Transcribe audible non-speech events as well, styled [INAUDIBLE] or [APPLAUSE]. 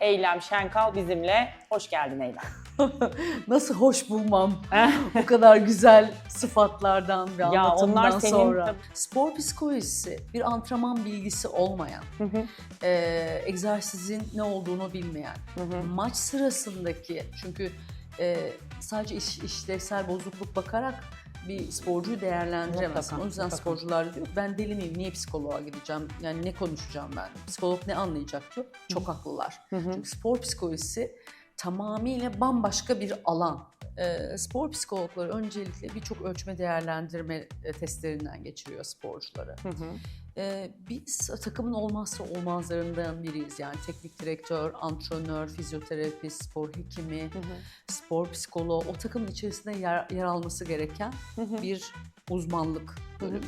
Eylem Şenkal bizimle. Hoş geldin Eylem. [LAUGHS] Nasıl hoş bulmam [LAUGHS] bu kadar güzel sıfatlardan ve Ya anlatımdan onlar senin- sonra. Spor psikolojisi bir antrenman bilgisi olmayan, Hı hı, e, egzersizin ne olduğunu bilmeyen, hı hı. maç sırasındaki çünkü e, sadece iş, işlevsel bozukluk bakarak bir sporcuyu değerlendiremezsin. Mutlaka, o yüzden mutlaka. sporcular diyor ben deli miyim, niye psikoloğa gideceğim, yani ne konuşacağım ben, psikolog ne anlayacak diyor. Çok haklılar. Hı hı. Çünkü spor psikolojisi tamamıyla bambaşka bir alan. Ee, spor psikologları öncelikle birçok ölçme değerlendirme e, testlerinden geçiriyor sporcuları. Hı hı. Ee, biz takımın olmazsa olmazlarından biriyiz. Yani teknik direktör, antrenör, fizyoterapist, spor hekimi, Hı hı. spor psikoloğu o takımın içerisinde yer, yer alması gereken Hı hı. bir uzmanlık bölümü.